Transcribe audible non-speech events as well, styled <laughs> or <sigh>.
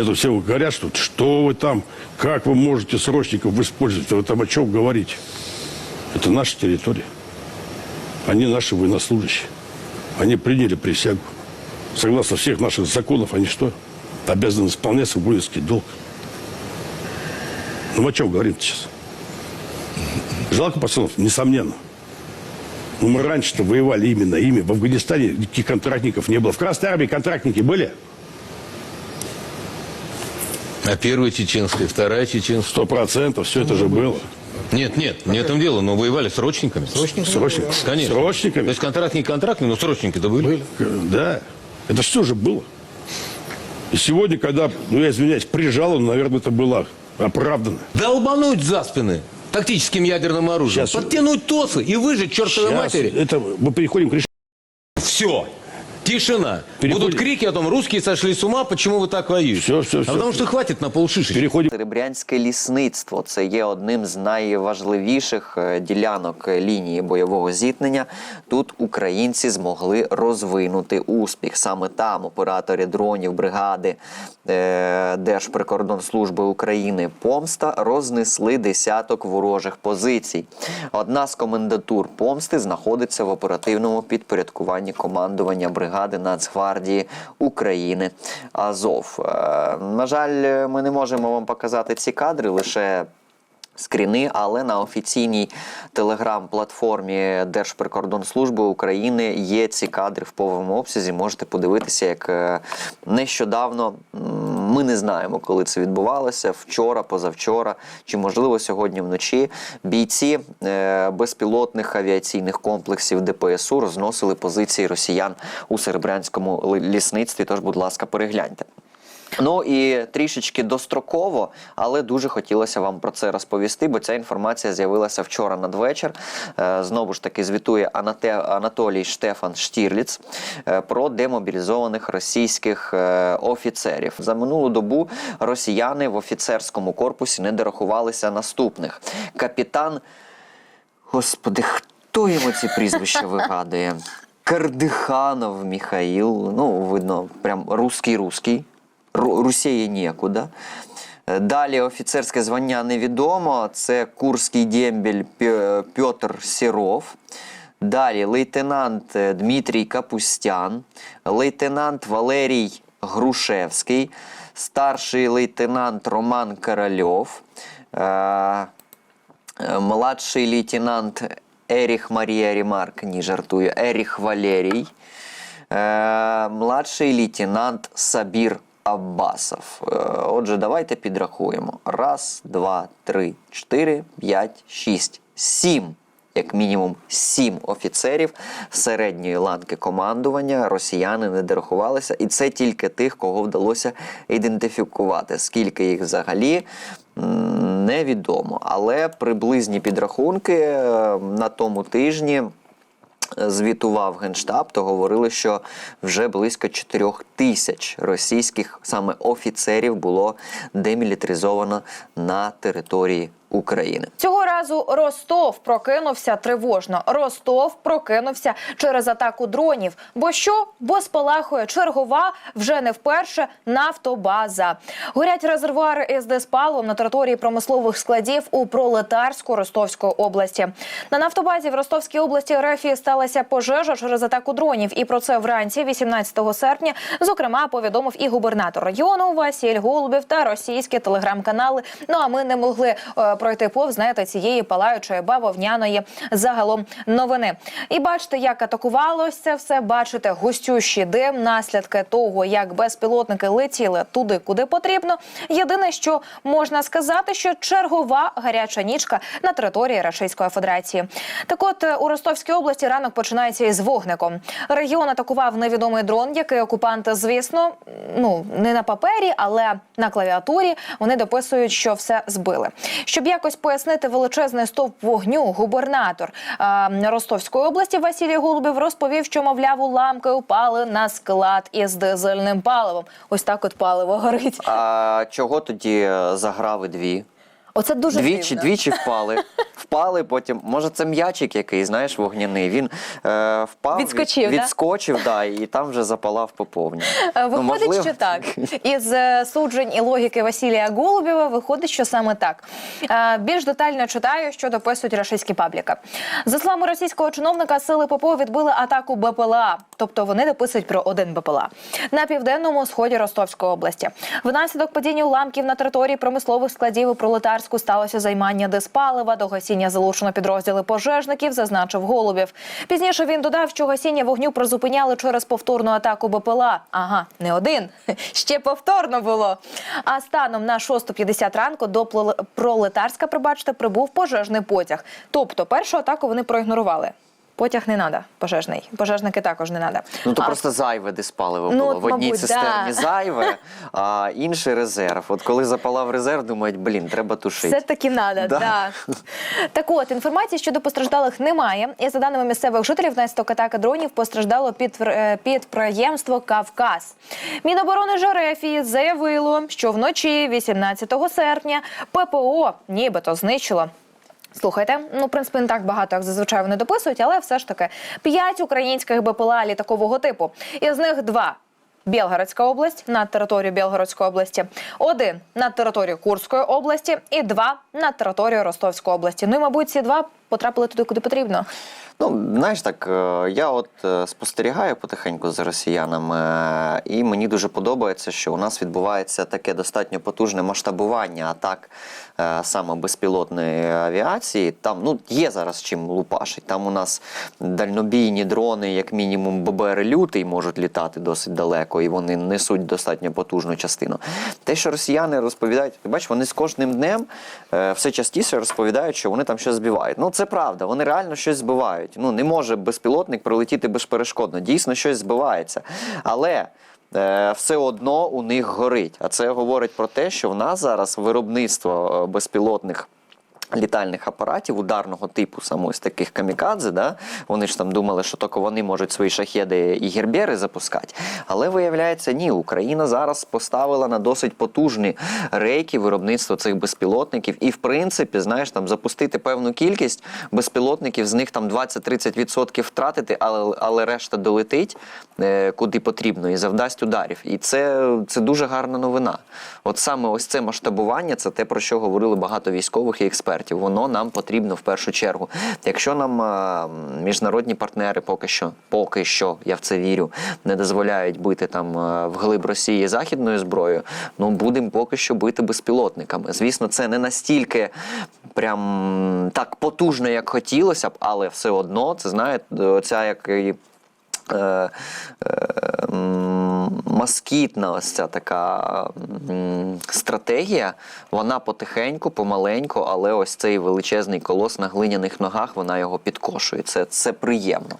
Это все говорят, что что вы там, как вы можете срочников использовать, вы там о чем говорите. Это наша территория. Они наши военнослужащие. Они приняли присягу. Согласно всех наших законов, они что? Обязаны исполнять свой воинский долг. Ну, о чем говорим сейчас? Жалко пацанов, несомненно. Но мы раньше-то воевали именно ими. В Афганистане никаких контрактников не было. В Красной Армии контрактники были? А первая чеченская, вторая чеченская? Сто процентов. Все это же было. Нет, нет, не в этом дело, но воевали срочниками. Срочниками? Срочниками? Конечно. Срочниками? То есть контрактники контрактные, но срочники-то были. Да. Это все же было. И сегодня, когда, ну я извиняюсь, прижало, наверное, это было оправдано. Долбануть за спины тактическим ядерным оружием, Сейчас- подтянуть ТОСы и выжить чертовой Сейчас матери. это мы переходим к решению. Все. Тишина. Переходим. Будут крики о том, русские сошли с ума, почему вы так воюете. Всё, всё, А всё. потому что хватит на полшишечки. Переходим. Серебрянське лісництво це є одним з найважливіших е, ділянок е, лінії бойового зіткнення. Тут українці змогли розвинути успіх. Саме там оператори дронів бригади е, Держприкордонслужби України Помста рознесли десяток ворожих позицій. Одна з комендатур помсти знаходиться в оперативному підпорядкуванні командування бригади Нацгвардії України Азов. Е, На жаль, ми не можемо вам показати ці кадри лише. Скріни, але на офіційній телеграм-платформі Держприкордонслужби України є ці кадри в повному обсязі. Можете подивитися, як е, нещодавно ми не знаємо, коли це відбувалося. Вчора, позавчора, чи можливо сьогодні вночі. Бійці е, безпілотних авіаційних комплексів ДПСУ розносили позиції росіян у серебрянському лісництві. Тож, будь ласка, перегляньте. Ну і трішечки достроково, але дуже хотілося вам про це розповісти, бо ця інформація з'явилася вчора надвечір. Е, Знову ж таки звітує Анатолій Штефан Штірліц е, про демобілізованих російських е, офіцерів. За минулу добу росіяни в офіцерському корпусі не дорахувалися наступних: капітан. Господи, хто йому ці прізвища <laughs> вигадує? Кардиханов Михаїл, ну, видно, прям русський-русський. Ру- Русєє нікуди. Е, Далі офіцерське звання невідомо. Це Курський дембель Петр Сіров. Далі лейтенант е, Дмитрій Капустян, лейтенант Валерій Грушевський, старший лейтенант Роман Корольов. Е, Младший лейтенант Еріх Марія Рімарк, ні жартую, Еріх Валерій. Младший лейтенант Сабір Аббасов. Е, Отже, давайте підрахуємо. Раз, два, три, чотири, п'ять, шість, сім. Як мінімум сім офіцерів середньої ланки командування росіяни не дорахувалися, і це тільки тих, кого вдалося ідентифікувати. Скільки їх взагалі невідомо. Але приблизні підрахунки е, на тому тижні звітував генштаб, то говорили, що вже близько 4 тисяч російських саме офіцерів було демілітаризовано на території України. Цього разу Ростов прокинувся тривожно. Ростов прокинувся через атаку дронів. Бо що? Бо спалахує чергова вже не вперше нафтобаза. Горять резервуари СД з паливом на території промислових складів у пролетарську Ростовської області. На нафтобазі в Ростовській області РФ сталася пожежа через атаку дронів. І про це вранці, 18 серпня, зокрема, повідомив і губернатор району Василь Голубів та російські телеграм-канали. Ну а ми не могли е, пройти повз знаєте, цієї палаючої бавовняної загалом новини. І бачите, як атакувалося все. Бачите густющий дим, наслідки того, як безпілотники летіли туди, куди потрібно. Єдине, що можна сказати, що чергова гаряча нічка на території Російської Федерації. Так, от е, у Ростовській області ранок починається із вогником. Регіон атакував невідомий дрон, який окупанти, звісно, ну не на папері, але на клавіатурі вони дописують, що все збили. Щоб якось пояснити величезний стовп вогню, губернатор е, Ростовської області Василій Голубів розповів, що мовляв, уламки упали на склад із дизельним паливом. Ось так от паливо горить. А чого тоді е, заграви дві? Оце дуже Двічі, дивно. двічі впали. <laughs> Впали, потім, може, це м'ячик який, знаєш, вогняний. Він е, впав, Відскочив, від- да? відскочив, да, і там вже запалав по повній. Е, Ну, Виходить, можливо. що так. <laughs> Із е, суджень і логіки Василія Голубєва виходить, що саме так. Е, Більш детально читаю, що дописують рашистські пабліка. За словами російського чиновника, сили ППО відбили атаку БПЛА, тобто вони дописують про один БПЛА на південному сході Ростовської області. Внаслідок падіння уламків на території промислових складів у пролетарську сталося займання диспалива. До гасіння залучено підрозділи пожежників, зазначив Голубів. Пізніше він додав, що гасіння вогню призупиняли через повторну атаку БПЛА. Ага, не один. <laughs> Ще повторно було. А станом на 6.50 ранку до пролетарська, пробачте, прибув пожежний потяг. Тобто першу атаку вони проігнорували. Потяг не треба, пожежний. Пожежники також не треба. Ну то просто зайве десь паливо Ну, було. В одній мабуть, цистерні да. зайве, <laughs> а інший резерв. От коли запалав резерв, думають, блін, треба тушити. Все таки надо, Да. да. <laughs> Так от, інформації щодо постраждалих немає. І за даними місцевих жителів, внаслідок атаки дронів постраждало підпр- е, підприємство Кавказ. Міноборони ЖРФ заявило, що вночі, 18 серпня, ППО нібито знищило. Слухайте, ну в принципі не так багато, як зазвичай вони дописують, але все ж таки п'ять українських БПЛА літакового типу. Із них два. Білгородська область над територією Білгородської області, один над територією Курської області і два над територією Ростовської області. Ну і мабуть, ці два потрапили туди, куди потрібно. Ну, знаєш так, е, я от е, спостерігаю потихеньку за росіянами, е, і мені дуже подобається, що у нас відбувається таке достатньо потужне масштабування атак саме безпілотної авіації. Там ну, є зараз чим лупашить. Там у нас дальнобійні дрони, як мінімум, ББР лютий можуть літати досить далеко, і вони несуть достатньо потужну частину. Те, що росіяни розповідають, ти бачиш, вони з кожним днем все частіше розповідають, що вони там щось збивають. Ну це правда, вони реально щось збивають. Ну не може безпілотник прилетіти безперешкодно. Дійсно, щось збивається. Але е, все одно у них горить. А це говорить про те, що в нас зараз виробництво е, безпілотних. Літальних апаратів ударного типу, саме ось таких камікадзе, да? вони ж там думали, що тільки вони можуть свої шахеди і гербери запускати. Але виявляється, ні, Україна зараз поставила на досить потужні рейки виробництва цих безпілотників. І в принципі, знаєш, там запустити певну кількість безпілотників, з них там 20-30% втратити, але, але решта долетить е, куди потрібно і завдасть ударів. І це, це дуже гарна новина. От саме ось це масштабування, це те, про що говорили багато військових і експертів. Воно нам потрібно в першу чергу. Якщо нам міжнародні партнери поки що, поки що, я в це вірю, не дозволяють бити там а, вглиб Росії західною зброєю, ну будемо поки що бити безпілотниками. Звісно, це не настільки прям так потужно, як хотілося б, але все одно це знаєте, оця як. Е, е, м, москітна ось ця така стратегія, вона потихеньку, помаленьку, але ось цей величезний колос на глиняних ногах, вона його підкошує. Це, це приємно.